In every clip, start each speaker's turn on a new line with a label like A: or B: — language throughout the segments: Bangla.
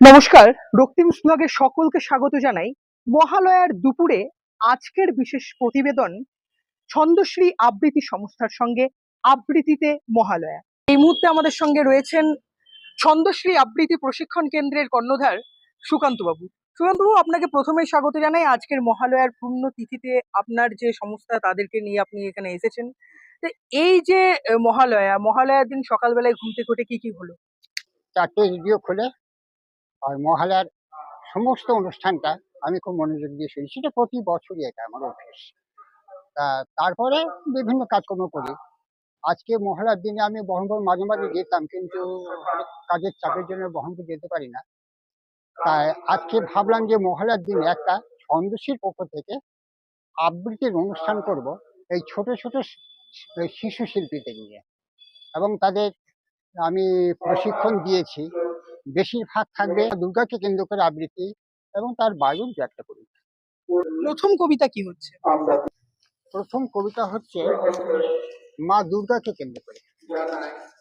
A: নমস্কার। রক্তিম স্লগে সকলকে স্বাগত জানাই। মহালয়ার দুপুরে আজকের বিশেষ প্রতিবেদন ছন্দশ্রী আবৃত্তি সংস্থার সঙ্গে আবৃত্তিতে মহালয়া। এই মুহূর্তে আমাদের সঙ্গে রয়েছেন ছন্দশ্রী আবৃত্তি প্রশিক্ষণ কেন্দ্রের কর্ণধার সুকান্ত বাবু সুকান্ত বাবু আপনাকে প্রথমেই স্বাগত জানাই। আজকের মহালয়ার পূর্ণ তিথিতে আপনার যে সংস্থা তাদেরকে নিয়ে আপনি এখানে এসেছেন। তো এই যে মহালয়া মহালয়ার দিন সকালবেলায় ঘুম থেকে উঠে কি কি হলো?
B: চারটে রেডিও খুলে। আর মহালয়ার সমস্ত অনুষ্ঠানটা আমি খুব মনোযোগ দিয়ে শুনি। সেটা প্রতি বছরই এটা আমার অভ্যেস। তা তারপরে বিভিন্ন কাজকর্ম করি। আজকে মহালয়ার দিনে আমি বহরমপুর মাঝে মাঝে যেতাম কিন্তু কাজের চাপের জন্য বহরমপুর যেতে পারি না। তাই আজকে ভাবলাম যে মহালয়ার দিনে একটা ছন্দশীর পক্ষ থেকে আবৃত্তির অনুষ্ঠান করব এই ছোট ছোট শিশু শিল্পীদের নিয়ে। এবং তাদের আমি প্রশিক্ষণ দিয়েছি। বেশিরভাগ থাকবে দুর্গাকে কেন্দ্র করে আবৃত্তি এবং তার বাইরেও দু একটা কবিতা
A: প্রথম কবিতা কি হচ্ছে?
B: প্রথম কবিতা হচ্ছে মা দুর্গাকে কেন্দ্র করে।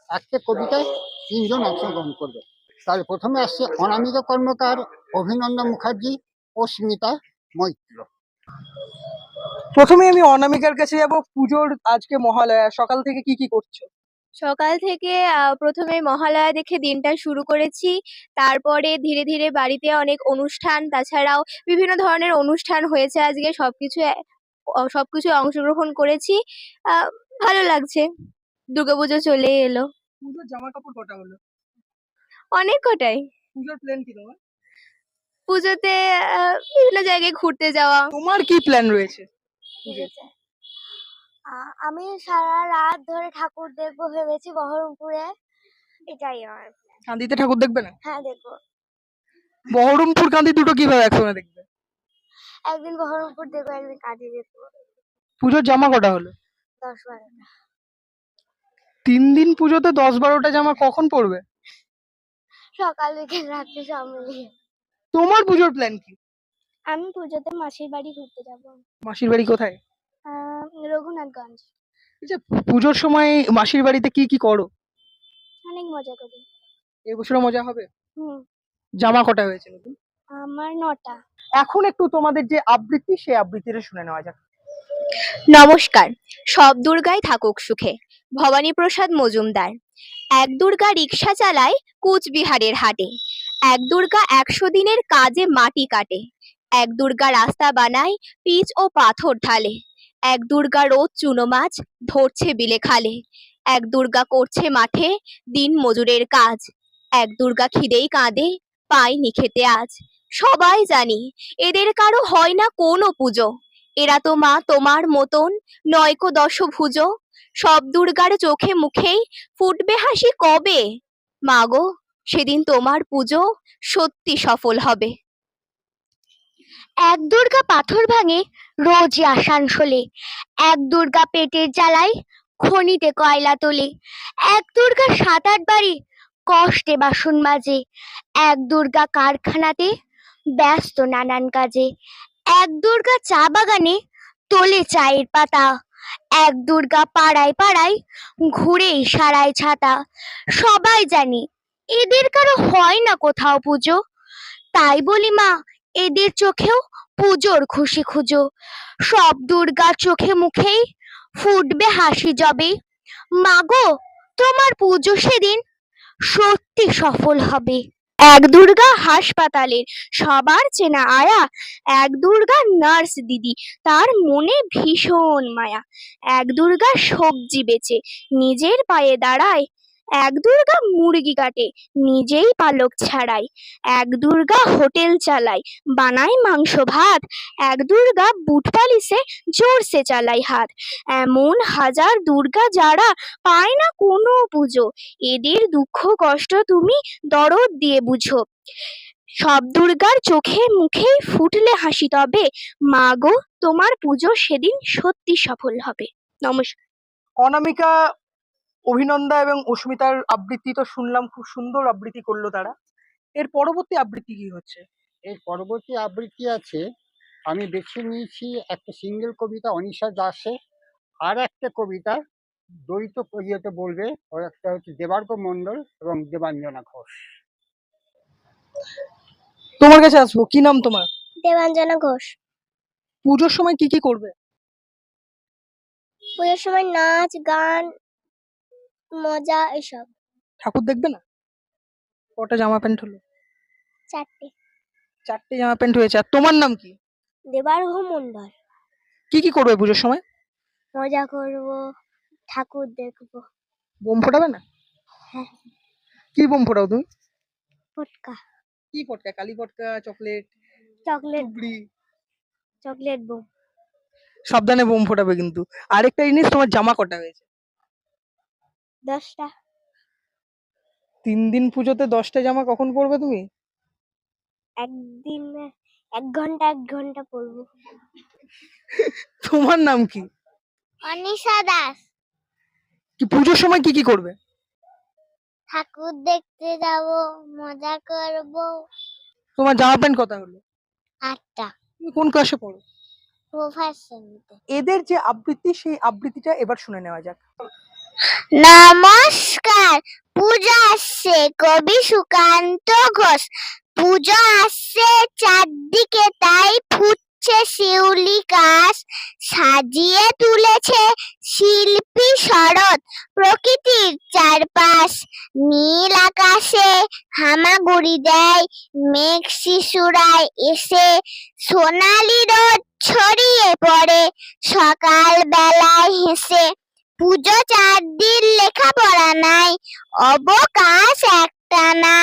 B: একটা কবিতায় তিনজন অংশগ্রহণ করবে। তাহলে প্রথমে আসছে অনামিকা কর্মকার অভিনন্দন মুখার্জি ও স্মিতা মৈত্র।
A: প্রথমে আমি অনামিকার কাছে যাব পুজোর আজকে মহালয়া সকাল থেকে কি কি করছ?
C: সকাল থেকে প্রথমে মহালয়া দেখে দিনটা শুরু করেছি। তারপরে ধীরে ধীরে বাড়িতে অনেক অনুষ্ঠান তাছাড়াও বিভিন্ন ধরনের অনুষ্ঠান হয়েছে আজকে। সবকিছু সবকিছু অংশগ্রহণ করেছি। ভালো লাগছে। দুর্গাপুজো চলে এলো।
A: পুজোর জামা কাপড় কটা হলো?
C: অনেক কটাই।
A: পুজোর প্ল্যান কি তোমার?
C: পুজোতে বিভিন্ন জায়গায় ঘুরতে যাওয়া।
A: তোমার কি প্ল্যান রয়েছে?
D: আমি সারা রাত ধরে ঠাকুর দেখব ভেবেছি বহরমপুরে। এটাই আমার
A: কান্দিতে ঠাকুর দেখবে না?
D: হ্যাঁ দেখব।
A: বহরমপুর কান্দি দুটো কীভাবে একসঙ্গে দেখবে?
D: একদিন বহরমপুর দেখব একদিন কাজে দেখব।
A: পুজোর জামা কটা হলো?
D: দশ বারোটা।
A: তিন দিন পুজোতে দশ বারোটা জামা কখন পড়বে
D: সকাল বিকেল রাত্রে সব মিলিয়ে।
A: তোমার পুজোর প্ল্যান কি?
D: আমি পুজোতে মাসির বাড়ি ঘুরতে যাব।
A: মাসির বাড়ি কোথায়?
D: রঘুনাথগঞ্জ।
A: আচ্ছা পুজোর সময় মাসির বাড়িতে কি কি করো?
D: অনেক মজা করি।
A: এবছরও মজা হবে?
D: হুম।
A: জামা কটা হয়েছে নতুন?
D: আমার নটা।
A: এখন একটু তোমাদের যে আবৃত্তি সেই আবৃত্তিটা শুনে নেওয়া যাক।
C: নমস্কার সব দুর্গাই থাকুক সুখে। ভবানী প্রসাদ মজুমদার। এক দুর্গা রিক্সা চালায় কুচবিহারের হাটে। এক দুর্গা একশো দিনের কাজে মাটি কাটে। এক দুর্গা রাস্তা বানায় পিচ ও পাথর ঢালে। এক দুর্গা রোজ চুনো মাছ ধরছে বিলে খালে। এক দুর্গা করছে মাঠে দিন মজুরের কাজ। এক দুর্গা খিদেই কাঁদে পায়নি খেতে আজ। সবাই জানি এদের কারও হয় না কোনো পুজো। এরা তো মা তোমার মতন নয়কো দশভুজ সব দুর্গার চোখে মুখেই ফুটবে হাসি কবে? মাগো সেদিন তোমার পুজো সত্যি সফল হবে।
D: এক দুর্গা পাথর ভাঙে রোজই আসানসোলে এক দুর্গা পেটের জ্বালায় খনিতে কয়লা তোলে। এক দুর্গা সাত আট বাড়ি কষ্টে বাসন মাজে। এক দুর্গা কারখানাতে ব্যস্ত নানান কাজে। এক দুর্গা চা বাগানে তোলে চায়ের পাতা। এক দুর্গা পাড়ায় পাড়ায় ঘুরে সারায় ছাতা। সবাই জানি, এদের কারও হয় না কোথাও পুজো। তাই বলি মা এদের চোখেও পুজোর খুশি খুঁজো। সব দুর্গা চোখে মুখেই ফুটবে হাসি জবে। মাগো, তোমার পুজো সেদিন সত্যি সফল হবে।
C: এক দুর্গা হাসপাতালের সবার চেনা আয়া, এক দুর্গা নার্স দিদি, তার মনে ভীষণ মায়া। এক দুর্গা সবজি বেচে, নিজের পায়ে দাঁড়ায় এক দুর্গা মুরগি কাটে, নিজেই পালক ছাড়ায় এক দুর্গা হোটেল চালায়, বানায় মাংস ভাত। এক দুর্গা বুট পালিশে জোরসে চালায় হাত। এমন হাজার দুর্গা যারা পায় না কোনো পুজো, এদের দুঃখ কষ্ট তুমি দরদ দিয়ে বুঝো। সব দুর্গার চোখে মুখেই ফুটলে হাসি তবে মা গো তোমার পুজো সেদিন সত্যি সফল হবে। নমস্কার।
A: অনামিকা অভিনন্দা এবং অস্মিতার আবৃত্তি তো শুনলাম খুব সুন্দর আবৃত্তি করল তারা। এর পরবর্তী আবৃত্তি কি হচ্ছে?
B: এর পরবর্তী আবৃত্তি আছে আমি বেছে নিয়েছি একটা সিঙ্গেল কবিতা অনিশা দাসের আর একটা কবিতা দ্বৈত ইয়েতে বলবে ও একটা হচ্ছে দেবার্গ মণ্ডল এবং দেবাঞ্জনা ঘোষ।
A: তোমার কাছে আসব কি নাম তোমার?
D: দেবাঞ্জনা ঘোষ।
A: পুজোর সময় কি কি করবে?
D: পুজোর সময় নাচ গান মজা এসব।
A: ঠাকুর দেখবে না? কটা জামা প্যান্ট হলো?
D: চারটে।
A: চারটে জামা প্যান্ট হয়েছে। আর তোমার নাম কি?
D: দেবার্ঘ মন্ডল।
A: কি কি করবে পুজোর সময়?
D: মজা করব ঠাকুর দেখব।
A: বোম ফোটাবে না?
D: হ্যাঁ।
A: কি বোম ফোটাও তুমি?
D: পটকা
A: কি পটকা কালি পটকা চকলেট
D: চকলেট।
A: টুবড়ি
D: চকলেট বোম।
A: সাবধানে বোম ফোটাবে কিন্তু। আরেকটা জিনিস তোমার জামা কটা হয়েছে?
D: দশটা।
A: তিন দিন পুজোতে দশটা জামা কখন পরবে তুমি?
D: একদিন এক ঘণ্টা এক ঘণ্টা পরবো।
A: তোমার নাম কি?
D: অনিশা দাস।
A: কি পুজোর সময় কি কি করবে?
D: ঠাকুর দেখতে যাব মজা করব।
A: তোমার জামা প্যান্ট কটা হলো?
D: আটটা।
A: তুমি কোন ক্লাসে পড়ো? এদের যে আবৃত্তি সেই আবৃত্তিটা এবার শুনে নেওয়া যাক।
D: নমস্কার। পূজা আসছে, কবি সুকান্ত ঘোষ। পূজা আসছে চারদিকে, তাই ফুটছে শিউলি কাশ সাজিয়ে তুলেছে শিল্পী শরৎ। প্রকৃতির চারপাশ নীল আকাশে হামাগুড়ি দেয়। মেঘ শিশুরায় এসে সোনালি রোদ ছড়িয়ে পড়ে। সকাল বেলায় হেসে পুজো চার দিন লেখাপড়া নাই, অবকাশ একটা না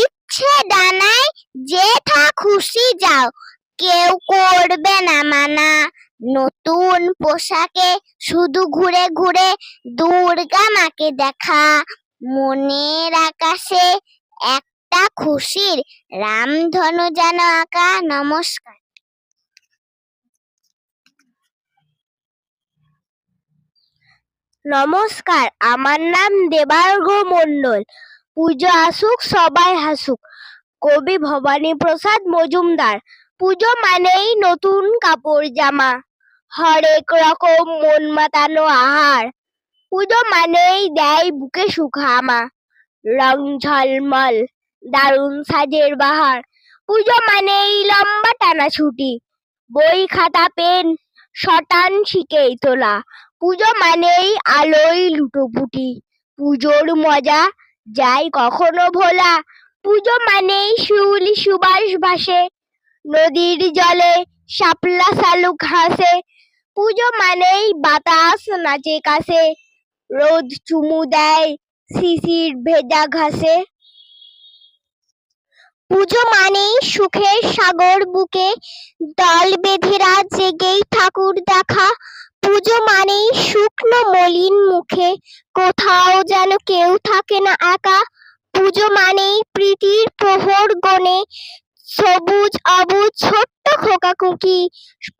D: ইচ্ছে ডানায় যেথা খুশি যাও, কেউ করবে না মানা। নতুন পোশাকে শুধু ঘুরে ঘুরে দুর্গা মাকে দেখা। মনের আকাশে একটা খুশির রামধনু যেন আঁকা, নমস্কার। নমস্কার, আমার নাম দেবার্ঘ মণ্ডল। পুজো আসুক, সবাই হাসুক। কবি ভবানী প্রসাদ মজুমদার। পুজো মানেই নতুন কাপড় জামা। হরেক রকম মন মাতানো আহার। পুজো মানেই দেয় বুকে সুখামা। রং ঝলমল, দারুণ সাজের বাহার। পুজো মানেই লম্বা টানা ছুটি বই, খাতা, পেন শটান শিকেই তোলা। পুজো মানেই আলোয় লুটোপুটি। পুজোর মজা যাই কখনো ভোলা। পুজো মানেই শিউলি সুবাস ভাসে। নদীর জলে শাপলা শালুক হাসে। পুজো মানেই বাতাস নাচে কাছে রোদ চুমু দেয় শিশির ভেজা ঘাসে। পুজো মানেই সুখের সাগর বুকে দল বেঁধে রাত জেগেই ঠাকুর দেখা। পুজো মানেই শুকনো মলিন মুখে, কোথাও যেন কেউ থাকে না একা। পুজো মানেই প্রীতির প্রহর গনে, সবুজ অবুজ ছোট্ট খোকা কুকি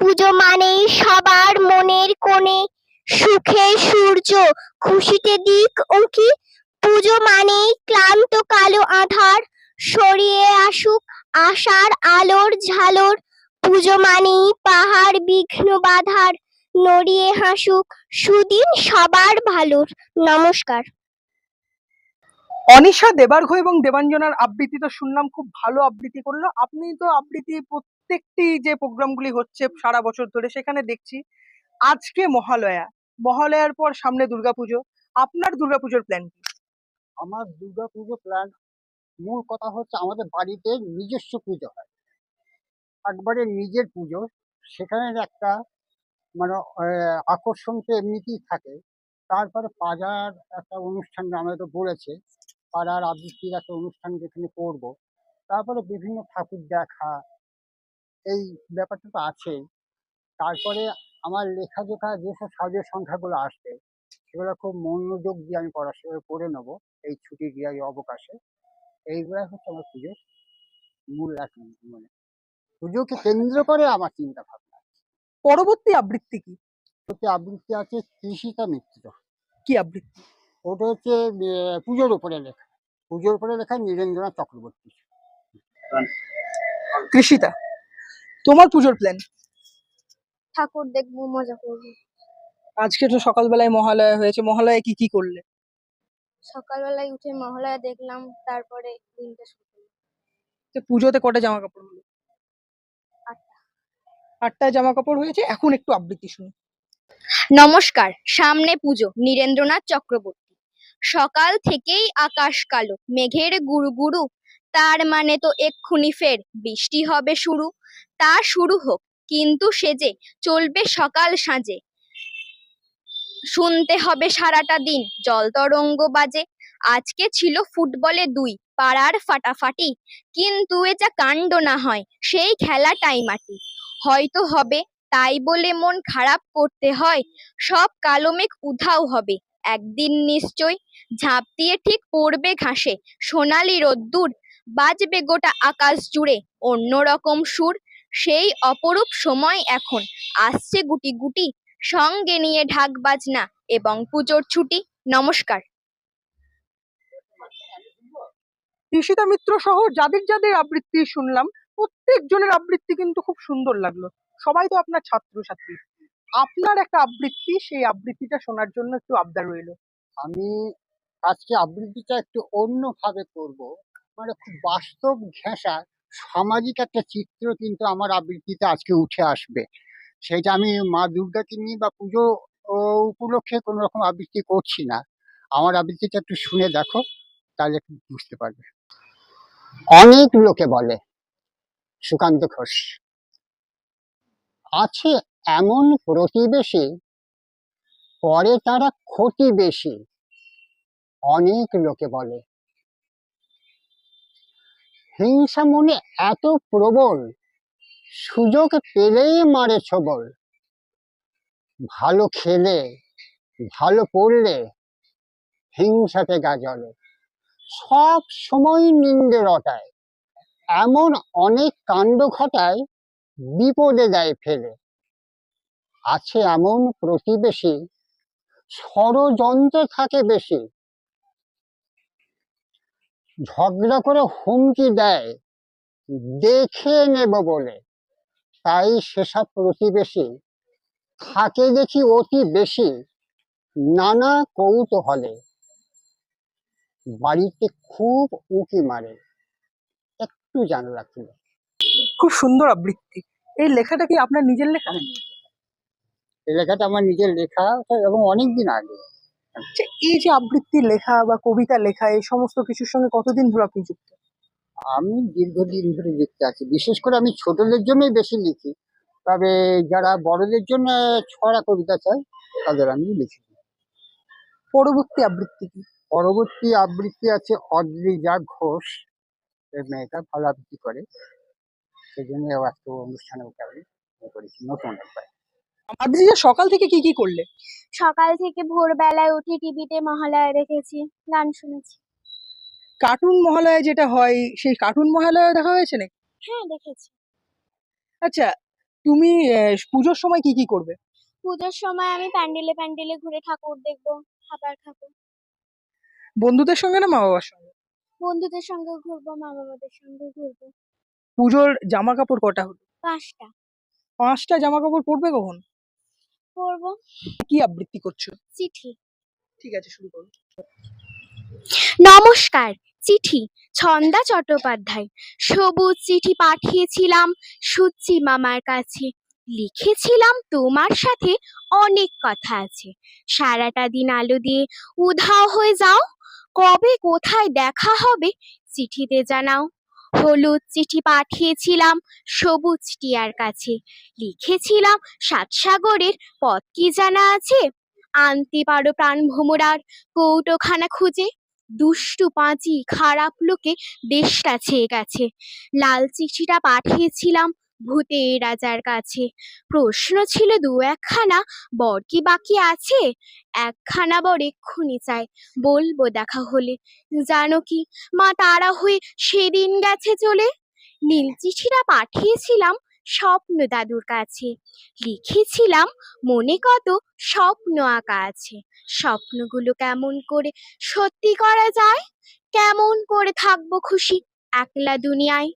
D: পুজো মানেই সবার মনের কোণে সুখের সূর্য খুশিতে দিক উঁকি। পুজো মানেই ক্লান্ত কালো আধার সরিয়ে আসুক আশার আলোর ঝালর। পুজো মানেই পাহাড় বিঘ্ন বাধার। নড়িয়ে হাসুক সুদিন সবার ভালোর। নমস্কার।
A: অনিশা দেবার্ঘ এবং দেবাঞ্জনার আবৃত্তি তো শুনলাম খুব ভালো আবৃত্তি করল। আপনি তো আবৃত্তি প্রত্যেকটি যে প্রোগ্রামগুলি হচ্ছে সারা বছর ধরে সেখানে দেখছি। আজকে মহালয়া। মহালয়ার পর সামনে দুর্গাপুজো। আপনার দুর্গাপুজোর প্ল্যান কি?
B: আমার দুর্গা পুজো প্ল্যান মূল কথা হচ্ছে আমাদের বাড়িতে নিজস্ব পুজো হয়। একবারে নিজের পুজো সেখানে একটা মানে আকর্ষণ তো এমনিতেই থাকে। তারপরে পাড়ার একটা অনুষ্ঠান আমাদের তো বলেছে, পাড়ার আবৃত্তির একটা অনুষ্ঠান যেখানে করব। তারপরে বিভিন্ন ঠাকুর দেখা, এই ব্যাপারটা তো আছেই। তারপরে আমার লেখাজোখা যেসব সাজের সংখ্যাগুলো আসবে, সেগুলো খুব মনোযোগ দিয়ে আমি পড়াশোনা করে নেব, এই ছুটির দিয়ে অবকাশে। এইগুলাই হচ্ছে আমার পুজোর মূল মানে পুজোকে কেন্দ্র করে আমার চিন্তা ভাবনা
A: পরবর্তী আবৃত্তি কি?
B: ওতে আবৃত্তি আছে কৃষিতা মিত্র।
A: কি আবৃত্তি?
B: ওটা হচ্ছে পুজোর উপরে লেখা। পুজোর উপরে লেখা নীরেন্দ্রনাথ চক্রবর্তী।
A: কৃষিতা তোমার পুজোর প্ল্যান
D: ঠাকুর দেখব মজা করব।
A: আজকে তো সকালবেলায় মহালয়া হয়েছে মহালয়া কি কি করলে?
D: সকালবেলায় উঠে মহালয়া দেখলাম তারপরে দিনটা শুরু করলাম
A: তো পুজোতে কটা জামা কাপড় হলো? আটটা। জামা কাপড় হয়েছে এখন একটু আবৃত্তি শুনি।
E: নমস্কার সামনে পুজো নীরেন্দ্রনাথ চক্রবর্তী। সকাল থেকেই আকাশ কালো মেঘের গুরু গুরু তার মানে তো এক্ষুনি ফের বৃষ্টি হবে শুরু। তা শুরু হোক কিন্তু সেজে চলবে সকাল সাঁজে। শুনতে হবে সারাটা দিন। জল তরঙ্গ বাজে। আজকে ছিল ফুটবলে দুই, পাড়ার ফাটাফাটি। কিন্তু এ যা কাণ্ড না হয়, সেই খেলাটাই মাটি। হয়তো হবে, তাই বলে মন খারাপ করতে হয়। সব কালমেক উধাও হবে। একদিন নিশ্চয় ঝাঁপ দিয়ে ঠিক পড়বে ঘাসে। সোনালি রোদ্দুর বাজবে গোটা আকাশ জুড়ে। অন্যরকম সুর, সেই অপরূপ সময় এখন। আসছে গুটি গুটি সঙ্গে নিয়ে ঢাক বাজনা এবং পুজোর ছুটি। নমস্কার।
A: ঋষিতা মিত্র সহ যাদের যাদের আবৃত্তি শুনলাম প্রত্যেকজনের আবৃত্তি কিন্তু খুব সুন্দর লাগল। সবাই তো আপনার ছাত্রছাত্রী। আপনার একটা আবৃত্তি সেই আবৃত্তিটা শোনার জন্য একটু আবদার রইল।
B: আমি আজকে আবৃত্তিটা একটু অন্যভাবে করব। মানে খুব বাস্তব ঘেঁষা সামাজিক একটা চিত্র কিন্তু আমার আবৃত্তিতে আজকে উঠে আসবে। সেটা আমি মা দুর্গাকে নিয়ে বা পুজো উপলক্ষে কোনো রকম আবৃত্তি করছি না। আমার আবৃত্তিটা একটু শুনে দেখো, তাহলে বুঝতে পারবে। অনেক লোকে বলে, সুকান্ত ঘোষ, আছে এমন প্রতিবেশী, পরে তারা ক্ষতি বেশি অনেক লোকে বলে, হিংসা মনে এত প্রবল সুযোগ পেলেই মারে ছবল ভালো খেলে, ভালো পড়লে হিংসাতে গা জ্বলে। সব সময় নিন্দে রটায়। এমন অনেক কাণ্ড ঘটায়, বিপদে দেয় ফেলে। আছে এমন প্রতিবেশী, ষড়যন্ত্র থাকে বেশি। ঝগড়া করে হুমকি দেয়, দেখে নেব বলে। তাই সেসব প্রতিবেশী থাকে দেখি অতি বেশি। নানা কৌতূহলে। বাড়িতে খুব উঁকি মারে। একটু জানলা খুলে।
A: খুব সুন্দর আবৃত্তি। এই লেখাটা কি আপনার নিজের লেখা?
B: এই লেখাটা আমার নিজের লেখা এবং অনেক দিন আগে।
A: আচ্ছা, এই যে আবৃত্তি লেখা বা কবিতা লেখা এই সমস্ত কিছুর সঙ্গে কতদিন ধরে আপনি যুক্ত?
B: আমি দীর্ঘদিন ধরে লিখতে আছি। বিশেষ করে আমি ছোটদের জন্যই বেশি লিখি। তবে যারা বড়দের জন্য ছড়া কবিতা চায় তাদের আমি লিখি।
A: পরবর্তী আবৃত্তি কি?
B: পরবর্তী আবৃত্তি আছে অদ্রিজা ঘোষ। মেয়েটা ভালো আবৃত্তি করে। সেই জন্য আজকে অনুষ্ঠানে ওকে আমি করেছি নতুন একবার।
A: সকাল থেকে কি কি করলে?
F: সকাল থেকে ভোরবেলায় উঠে টিভিতে মহালয়া দেখেছি গান শুনেছি।
A: কার্টুন মহালয়া যেটা হয় সেই কার্টুন মহালয়া দেখা হয়েছে নাকি?
F: হ্যাঁ দেখেছি।
A: আচ্ছা তুমি আহ, পুজোর সময় কি কি করবে?
F: পুজোর সময় আমি প্যান্ডেলে প্যান্ডেলে ঘুরে ঠাকুর দেখব খাবার খাব।
A: বন্ধুদের সঙ্গে না মা বাবার সঙ্গে?
F: বন্ধুদের সঙ্গে ঘুরবো মা বাবাদের সঙ্গে ঘুরবো।
A: পুজোর জামা কাপড় কটা হলো?
F: পাঁচটা।
A: পাঁচটা জামা কাপড় পরবে কখন?
F: পরবো।
A: কি আবৃত্তি করছ?
F: চিঠি।
A: ঠিক আছে শুরু করো।
E: নমস্কার চিঠি ছন্দা চট্টোপাধ্যায়। সবুজ চিঠি পাঠিয়েছিলাম সুচি মামার কাছে। লিখেছিলাম তোমার সাথে অনেক কথা আছে। সারাটা দিন আলো দিয়ে উধাও হয়ে যাও। কবে কোথায় দেখা হবে চিঠিতে জানাও। হলুদ চিঠি পাঠিয়েছিলাম সবুজ টিয়ার কাছে। লিখেছিলাম সাত সাগরের পথ কি জানা আছে? আনতে পারো প্রাণ ভোমরার কৌটোখানা খুঁজে। দুষ্টু পাঁচি খারাপ লোকে দেশটা ছেয়ে গেছে। লাল চিঠিটা পাঠিয়েছিলাম ভূতে রাজার কাছে। প্রশ্ন ছিল দু একখানা, বর কি বাকি আছে? একখানা বর এক্ষুনি চাই বলব দেখা হলে। জানো কি, মা তারা হয়ে সেদিন গেছে চলে? নীল চিঠিটা পাঠিয়েছিলাম স্বপ্ন দাদুর কাছে। লিখেছিলাম, মনে কত স্বপ্ন আঁকা আছে। স্বপ্নগুলো কেমন করে সত্যি করা যায়? কেমন করে থাকব খুশি একলা দুনিয়ায়?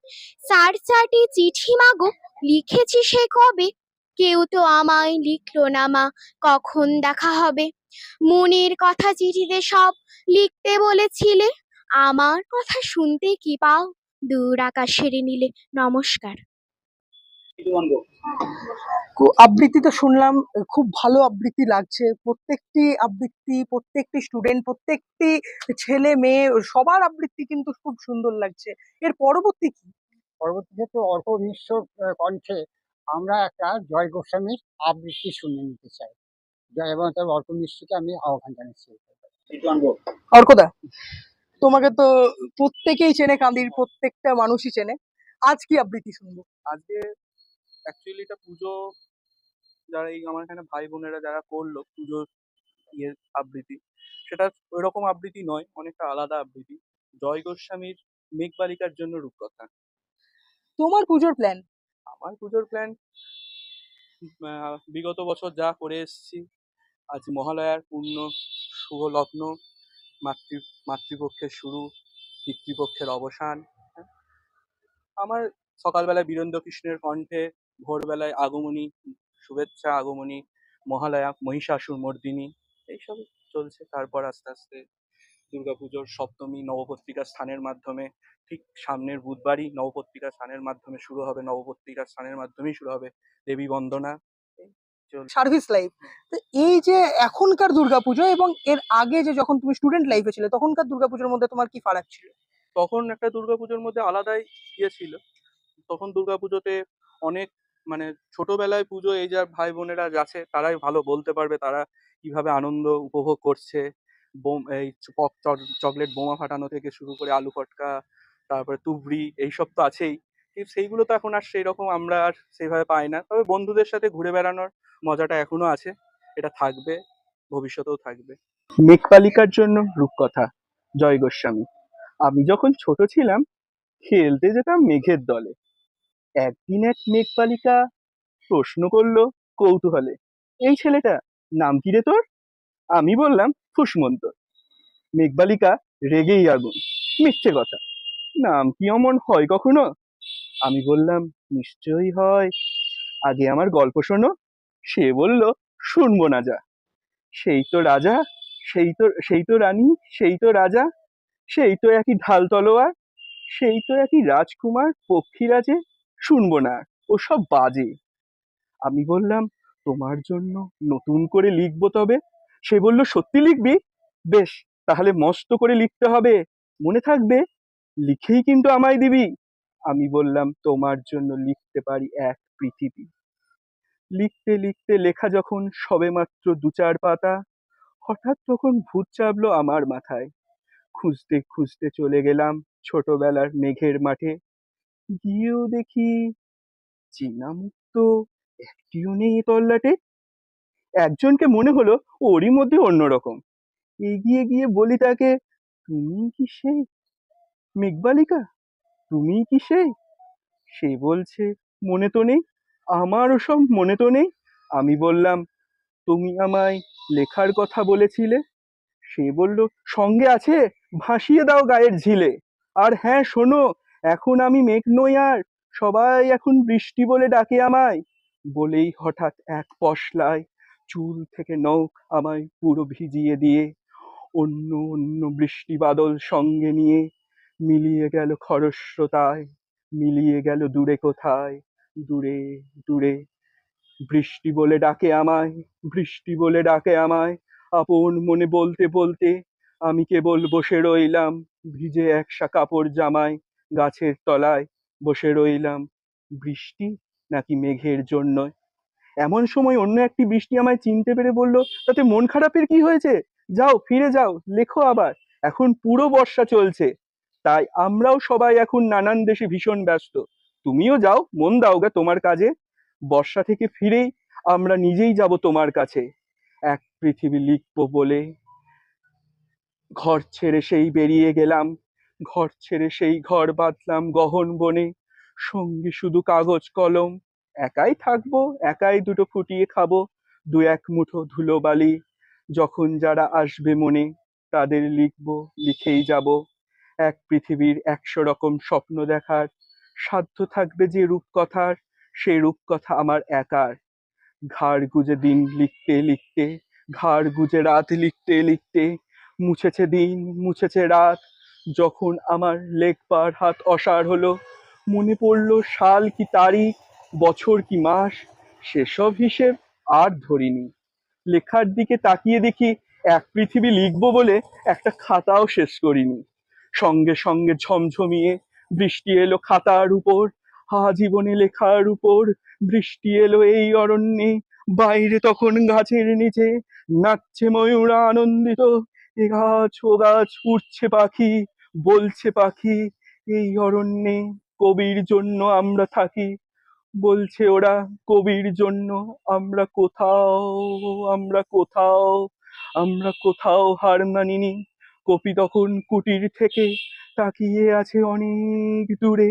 E: চার চারটি চিঠি মাগো, লিখেছি সে কবে? কেউ তো আমায় লিখলো না মা, কখন দেখা হবে? মনের কথা চিঠিতে সব লিখতে বলেছিলে? আমার কথা শুনতে কি পাও?
C: দূর আকাশের নীলে, নমস্কার।
A: আবৃত্তি তো শুনলাম খুব ভালো আবৃত্তি লাগছে। প্রত্যেকটি আবৃত্তি প্রত্যেকটি স্টুডেন্ট প্রত্যেকটি ছেলে মেয়ে সবার আবৃত্তি কিন্তু খুব সুন্দর লাগছে। এর পরবর্তী কি?
B: পরবর্তীতে তো অর্ক মিশ্র কণ্ঠে আমরা একটা জয় গোস্বামীর আবৃত্তি শুনে নিতে চাই। জয় এবং তার অর্ক মিশ্রকে আমি আহ্বান জানাচ্ছি।
A: অর্কদা তোমাকে তো প্রত্যেকেই চেনে কান্দির প্রত্যেকটা মানুষই চেনে। আজ কি আবৃত্তি শুনব?
G: আজকে অ্যাকচুয়ালি এটা পুজো যারা এই আমার এখানে ভাই বোনেরা যারা করল পুজোর ইয়ে আবৃত্তি সেটা ওইরকম আবৃত্তি নয় অনেকটা আলাদা আবৃত্তি। জয় গোস্বামীর মেঘবালিকার জন্য রূপকথা।
A: তোমার পুজোর প্ল্যান
G: আমার পুজোর প্ল্যান বিগত বছর যা করে এসেছি আজ মহালয়ার পূর্ণ শুভ লগ্ন মাতৃ মাতৃপক্ষের শুরু পিতৃপক্ষের অবসান। আমার সকালবেলায় বীরেন্দ্র কৃষ্ণের কণ্ঠে ভোরবেলায় আগমনী শুভেচ্ছা আগমনী মহালয়া মহিষাসুর মর্দিনী এইসব চলছে। তারপর আস্তে আস্তে দুর্গাপুজোর সপ্তমী নবপত্রিকা স্থানের মাধ্যমে ঠিক সামনের বুধবারই নবপত্রিকা স্থানের মাধ্যমে শুরু হবে নবপত্রিকা স্থানের মাধ্যমেই শুরু হবে দেবী বন্দনা।
A: Service life. তো এই যে এখনকার দুর্গাপুজো এবং এর আগে যে যখন তুমি স্টুডেন্ট লাইফে ছিলে তখনকার দুর্গাপুজোর মধ্যে তোমার কি ফারাক ছিল?
G: তখন একটা দুর্গাপুজোর মধ্যে আলাদাই ইয়ে ছিল। তখন দুর্গাপুজোতে অনেক মানে ছোটবেলায় পুজো এই যার ভাই বোনেরা আছে তারাই ভালো বলতে পারবে তারা কীভাবে আনন্দ উপভোগ করছে। বোম, এই চকলেট বোমা ফাটানো থেকে শুরু করে আলু পটকা তারপরে তুবড়ি, এইসব তো আছেই। সেইগুলো তো এখন আর সেই রকম আমরা আর সেইভাবে পাই না। তবে বন্ধুদের সাথে ঘুরে বেড়ানোর মজাটা এখনও আছে। এটা থাকবে, ভবিষ্যতেও থাকবে। মেঘপালিকার জন্য রূপকথা, জয় গোস্বামী। আমি যখন ছোট ছিলাম, খেলতে যেতাম মেঘের দলে। একদিন এক মেঘপালিকা প্রশ্ন করল কৌতূহলে। এই ছেলেটা নাম কি রে তোর? আমি বললাম ফুসমন্ত মেঘবালিকা রেগেই আগুন, মিথ্যে কথা। নাম কি অমন হয় কখনো? আমি বললাম, নিশ্চয়ই হয়। আগে আমার গল্প শোনো। সে বলল, শুনব না যা। সেই তো রাজা, সেই তো সেই তো রানী, সেই তো রাজা, সেই তো একই ঢাল তলোয়ার, সেই তো একই রাজকুমার পক্ষীরাজে শুনব না আর, ওসব বাজে। আমি বললাম তোমার জন্য নতুন করে লিখব তবে? সে বলল সত্যি লিখবি? বেশ তাহলে মস্ত করে লিখতে হবে। মনে থাকবে? লিখেই কিন্তু আমায় দিবি। আমি বললাম তোমার জন্য লিখতে পারি এক পৃথিবী। লিখতে লিখতে লেখা যখন সবেমাত্র দু চার পাতা হঠাৎ তখন ভূত চাপলো আমার মাথায়। খুঁজতে খুঁজতে চলে গেলাম ছোটবেলার মেঘের মাঠে। গিয়েও দেখি চেনা মুখ তো একটিও নেই তল্লাটে। একজনকে মনে হলো ওরই মধ্যে অন্যরকম। এগিয়ে গিয়ে বলি তাকে, তুমি কি সেই মেঘবালিকা? তুমি কি সেই সে বলছে, মনে তো নেই আমার ওসব মনে তো নেই। আমি বললাম, তুমি আমায় লেখার কথা বলেছিলে? সে বলল, সঙ্গে আছে, ভাসিয়ে দাও গায়ের ঝিলে। আর হ্যাঁ শোনো এখন আমি মেঘ নই আর, সবাই এখন বৃষ্টি বলে ডাকে আমায়। বলেই হঠাৎ এক পশলায় চুল থেকে নখ আমায় পুরো ভিজিয়ে দিয়ে, অন্য অন্য বৃষ্টি বাদল সঙ্গে নিয়ে মিলিয়ে গেল খরস্রোতায়, মিলিয়ে গেল দূরে কোথায়, দূরে দূরে। বৃষ্টি বলে ডাকে আমায়, বৃষ্টি বলে ডাকে আমায়, আপন মনে বলতে বলতে আমি কেবল বসে রইলাম, ভিজে একসা কাপড় জামায়। গাছের তলায় বসে রইলাম। বৃষ্টি নাকি মেঘের জন্য এমন সময় অন্য একটি বৃষ্টি আমায় চিনতে পেরে বলল, তাতে মন খারাপের কি হয়েছে? যাও, ফিরে যাও, লেখো আবার। এখন পুরো বর্ষা চলছে। তাই আমরাও সবাই এখন নানান দেশে ভীষণ ব্যস্ত। তুমিও যাও, মন দাও গে তোমার কাজে। বর্ষা থেকে ফিরেই আমরা নিজেই যাব তোমার কাছে। এক পৃথিবী লিখব বলে ঘর ছেড়ে সেই বেরিয়ে গেলাম। ঘর ছেড়ে সেই ঘর বাঁধলাম গহন বনে। সঙ্গে শুধু কাগজ, কলম। একাই থাকব, একাই দুটো ফুটিয়ে খাব, দু এক মুঠো ধুলো বালি। যখন যারা আসবে মনে, তাদের লিখব, লিখেই যাব। এক পৃথিবীর একশো রকম স্বপ্ন দেখার। সাধ্য থাকবে যে রূপকথার সেই রূপকথা আমার একার। ঘাড় গুজে দিন লিখতে লিখতে, ঘাড় গুজে রাত লিখতে লিখতে। মুছেছে দিন, মুছেছে রাত যখন আমার লেগ পার হাত অসাড় হলো, মনে পড়ল সাল কি তারিখ, বছর কি মাস, সেসব হিসেব আর ধরিনি। লেখার দিকে তাকিয়ে দেখি এক পৃথিবী লিখব বলে একটা খাতাও শেষ করিনি। সঙ্গে সঙ্গে ঝমঝমিয়ে বৃষ্টি এলো খাতার উপর, আজীবনে লেখার উপর বৃষ্টি এলো এই অরণ্যে, বাইরে তখন গাছের নিচে নাচছে ময়ূর আনন্দিত গাছ ও গাছ উঠছে পাখি, বলছে পাখি, এই অরণ্যে কবির জন্য আমরা থাকি। বলছে ওরা, কবির জন্য আমরা কোথাও আমরা কোথাও আমরা কোথাও হার মানিনি। কপি তখন কুটির থেকে তাকিয়ে আছে অনেক দূরে,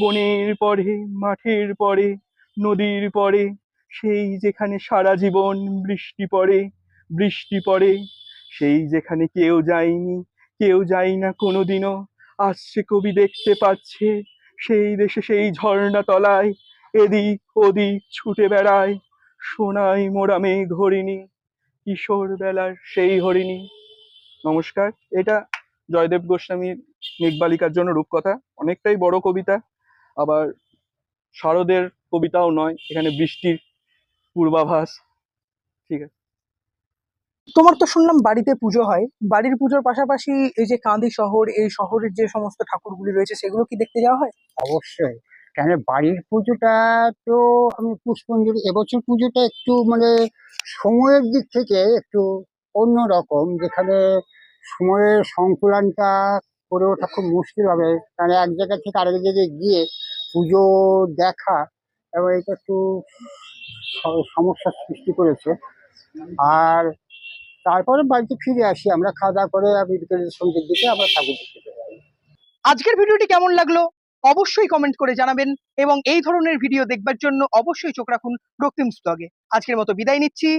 G: বনের পরে, মাঠের পরে, নদীর পরে, সেই যেখানে সারা জীবন বৃষ্টি পড়ে বৃষ্টি পড়ে। সেই যেখানে কেউ যায়নি, কেউ যায় না কোনোদিনও। আসছে কবি দেখতে পাচ্ছে, সেই দেশে সেই ঝর্ণা তলায়, এদিক ওদিক ছুটে বেড়ায়। সোনাই মোরা মেঘ হরিণী, কিশোর বেলার সেই হরিণী। নমস্কার, এটা জয়দেব গোস্বামীর মেঘবালিকার জন্য রূপকথা, অনেকটাই বড় কবিতা, আবার শারদের কবিতাও নয়, এখানে বৃষ্টির পূর্বাভাস। ঠিক আছে।
A: তোমার তো শুনলাম বাড়িতে পুজো হয়। বাড়ির পুজোর পাশাপাশি এই যে কাঁদি শহর, এই শহরের যে সমস্ত ঠাকুরগুলি রয়েছে, সেগুলো কি দেখতে যাওয়া হয়?
B: অবশ্যই। কেন বাড়ির পুজোটা তো আমি পুষ্পাঞ্জলি, এবছর পুজোটা একটু মানে সময়ের দিক থেকে একটু অন্য রকম, যেখানে সময়ের সংকুলনটা করে ওঠা খুব মুশকিল হবে। কারণ এক জায়গা থেকে আরেক জায়গায় গিয়ে পুজো দেখা এবং এটা একটু সমস্যার সৃষ্টি করেছে। আর তারপরে বাড়িতে ফিরে আসি, আমরা খাওয়া দাওয়া করে বিকেলের সন্ধ্যের দিকে আমরা ঠাকুর দেখতে
A: আজকের ভিডিওটি কেমন লাগল? অবশ্যই কমেন্ট করে জানাবেন এবং এই ধরনের ভিডিও দেখবার জন্য অবশ্যই চোখ রাখুন রক্তিম স্তগে। আজকের মতো বিদায় নিচ্ছি।